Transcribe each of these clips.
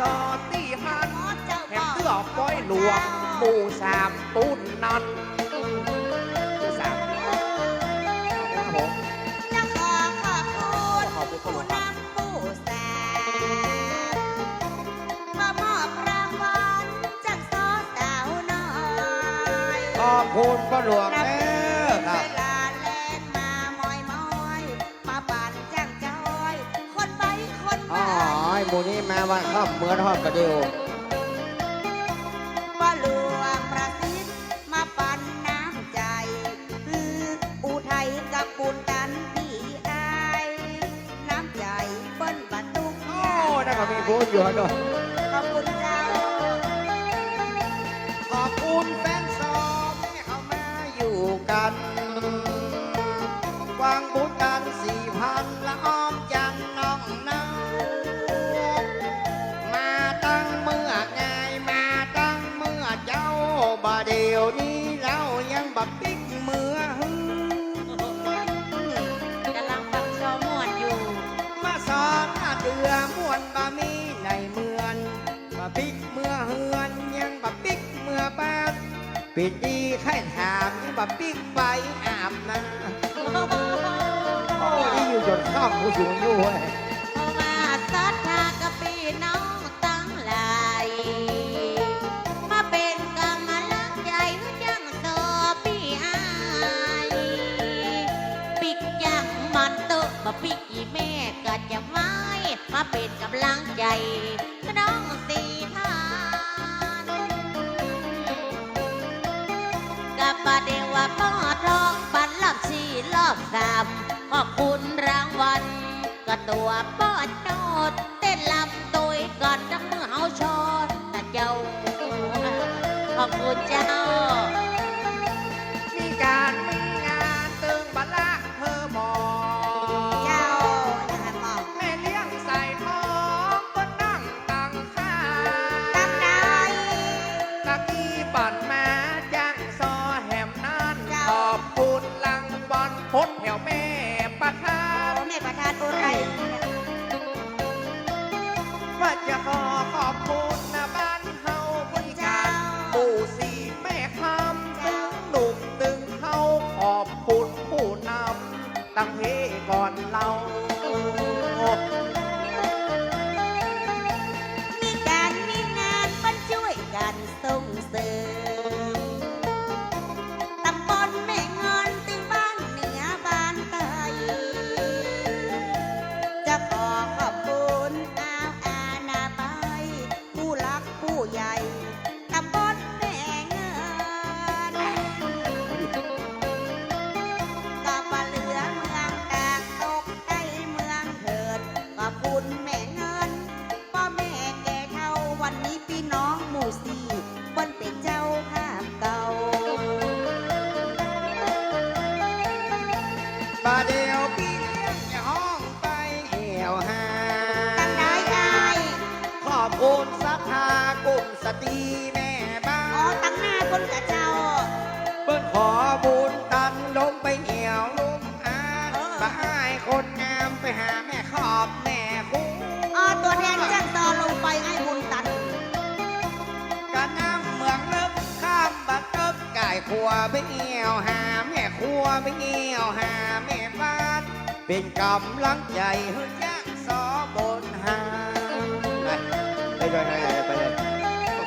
สอตีหันแถมเสื้อป้อยหลวงปูสามตุนนนปูสามครับผมจะขอขอบคุณขอบคุณผู้นำผู้แสนมามอบรางวักสสาวน้อยขอบคุณพ่อหลวง วันครอบเมือนหอบกระเดียวพ่อหลวงประสิทธิ์มาปั่นน้ำใจ คืออุทัยกับปุณกันที่ไอ้น้ำใจเปิ้นประตูโอ้นั่นก็มีพูดอยู่ฮะด้ บ้านปิดดีใครถามยิ่งแบบปิ้งไฟอาบน้ำโอ้ยอยู่จนข้ามผู้สูงอายุเว้ย こちゃ。 ญกับเจ้า เปิ้นขอบุญตันลมไปเหี่ยวลุ่มอานเออ บ้ายคนงามไปหาแม่ขอบแม่คุ้งตัวแดงแจ้งตอลงไปให้บุญตัน กะน้ำเมืองลึกข้ามบักเติบไก่ครัวไปเหี่ยวหาแม่ขัวไปเหี่ยวหาแม่บ้าน เป็นกำลังใจให้ยากสอบนหาไปไปไปไป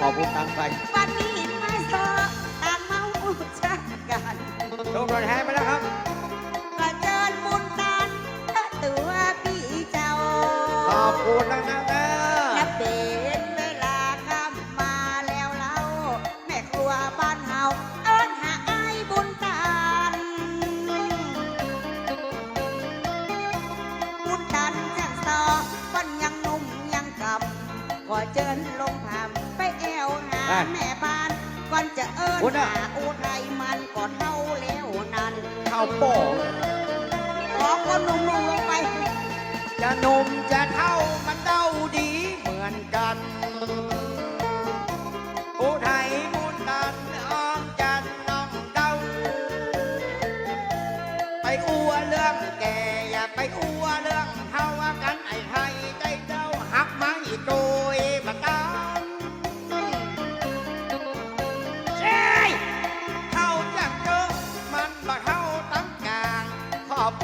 ขอบุญตันไป โอ้น่ะ โอ้ไทยมันก็เท่าแล้วนั้นท่าป่งขอคนหนุ่มลงไป จะนุ่มจะเท่ามันเท่าดีเหมือนกัน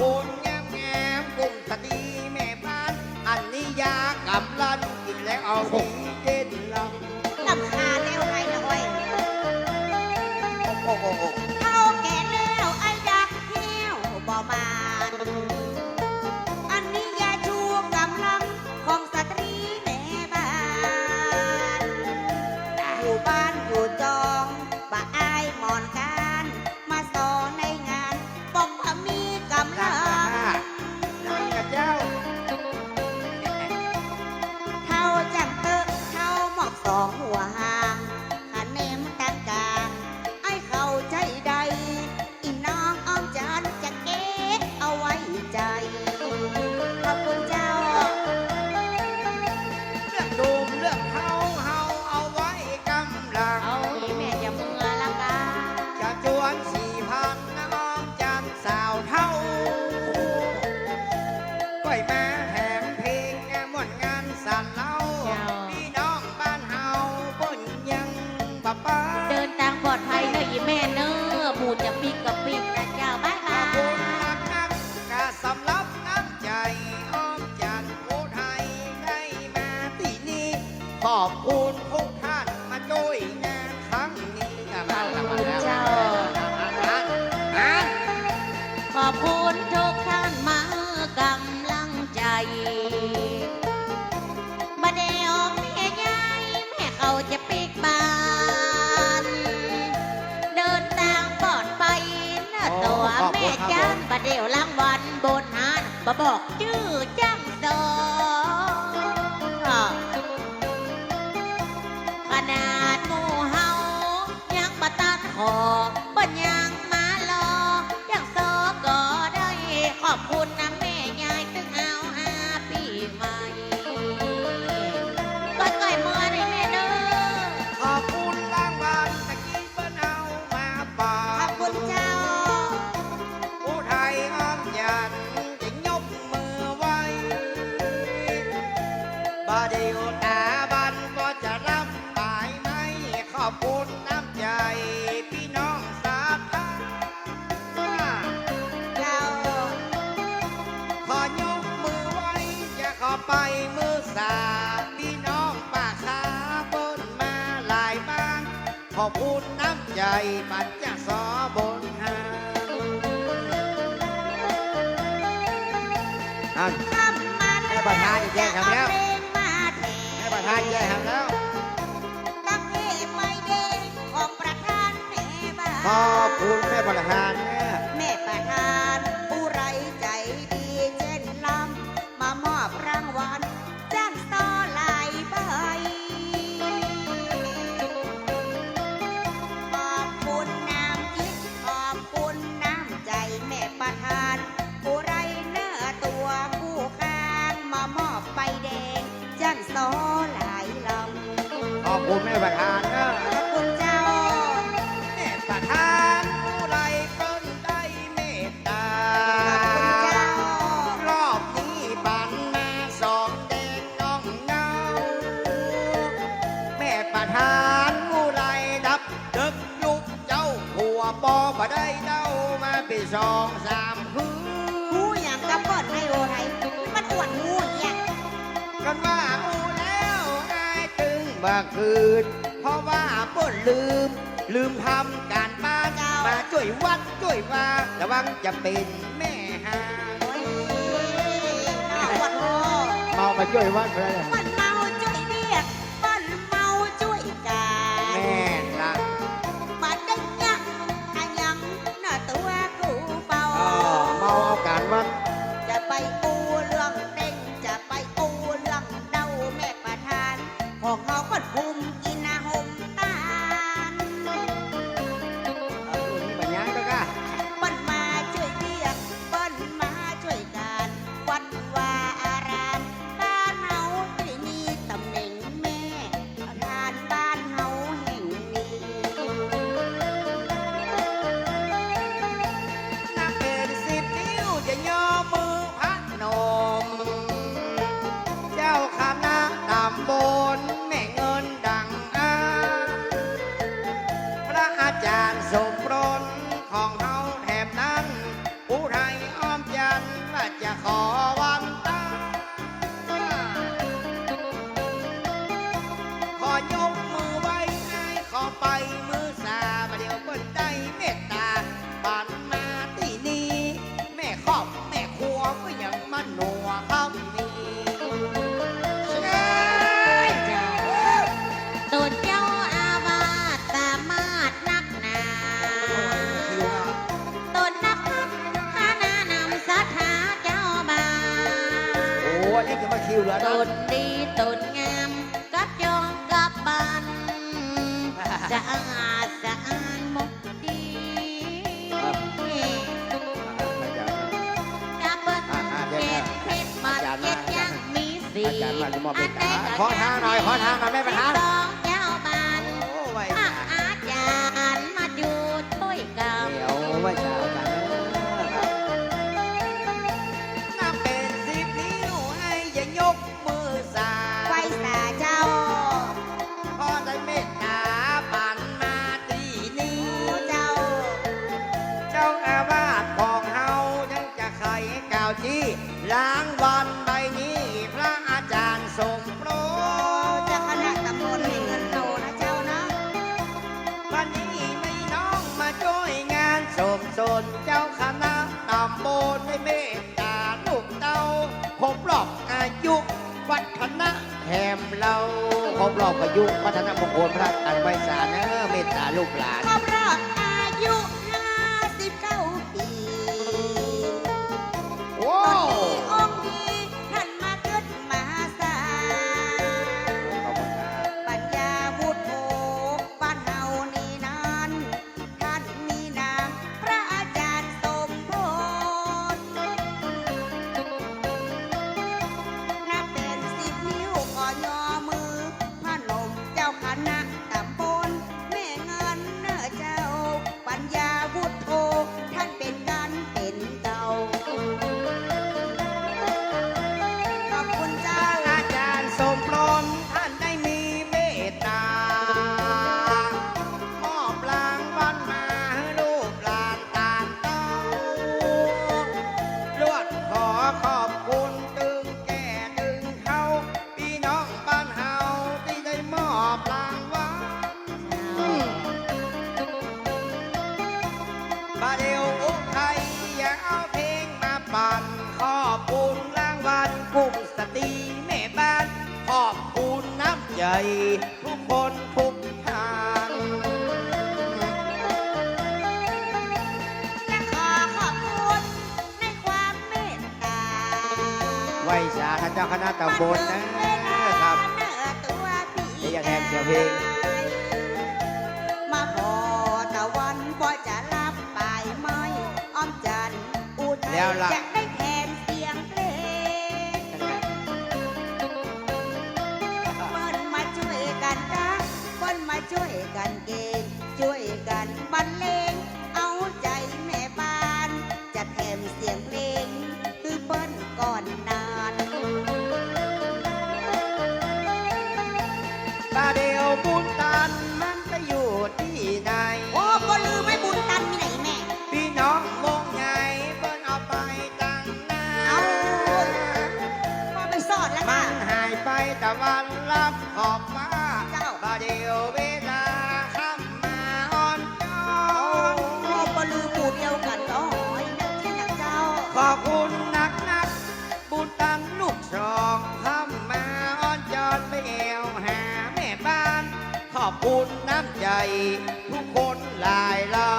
Und Christ. เดียวรางวัลบนหานบ่บอก ไปมือสาพี่น้องป่าขาบนมาหลายบ้างขอบคุณน้ำใจปัญจาสอบนหาอันให้ประธานแยกทำแล้วให้ประธานแยกทำแล้วขอบคุณแม่ประธาน ปสองสามคืนหูยามจะเปิดให้โอไรมันอวดงูอย่างกันว่างูแล้วนายตึงบักคืนเพราะว่าปวดลืม ลืมทำการบ้านมาช่วยวัดช่วยว่าระวังจะเป็นแม่หาเมามาช่วยวัดเลย เล็กจะมาคิวแล้วตุนดีตุนงามกลับยองกับบันสะอาดสะอานหมกดีครับ กลัเบิ้เด็ดเผ็ดมาเย็ดยังมีสีอาจาะเป็นขอทางหน่อยขอทางหน่อยแม่ปรนสอ ก็ปพายุพัฒนมงคลพระอันไว้สารนะเมตตาลูกหลาน ท่านเจ้าคณะตำบลนะครับที่ยังแทนเสียงเพลงมาพอตะวันพอจะรับไปไหมอ้อมจันอุ่จะได้แทนเสียงเพลงคนมาช่วยกันจ้าคนมาช่วยกันเกณฑ์ช่วยกัน จะวันรับขอบมาเจ้าบาเดียวเวลาค่ำมาอ่อนจอนรอบปลือปูเดียวกันก็หอยนักเช่นักเจ้า ขอบคุณนักนัก บุญตังลูกชองค่ำมาอ่อนยอนไปเอวหาแม่บ้าน ขอบคุณน้ำใจ ทุกคนหลายล้อ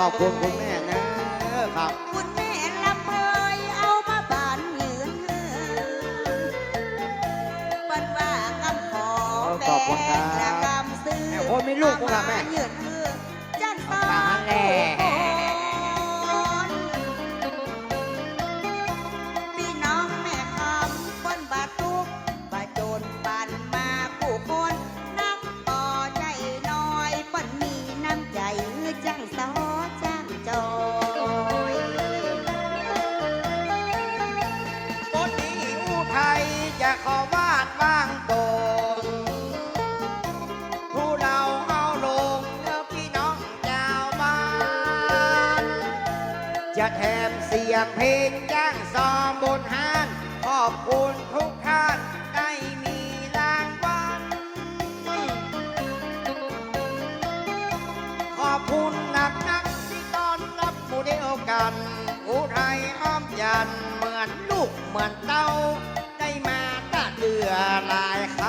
ขอบคุณคุณแม่นะครับคุณแม่ลำเพยเอามาบานเหือเหือนวันว่าคำขอแม่ละคำซื้อโอ้ยมีลูกคุณแม่จันทร์ตาแม่ จะแถมเสียงเพลงจ้างซอมบนหานขอบคุณทุกท่านได้มีรางวัลขอบคุณนักนักที่ต้อนรับหมู่เดียวกัน อุทัยอ้อมยันเหมือนลูกเหมือนเต้า ได้มาตะเดือหลายค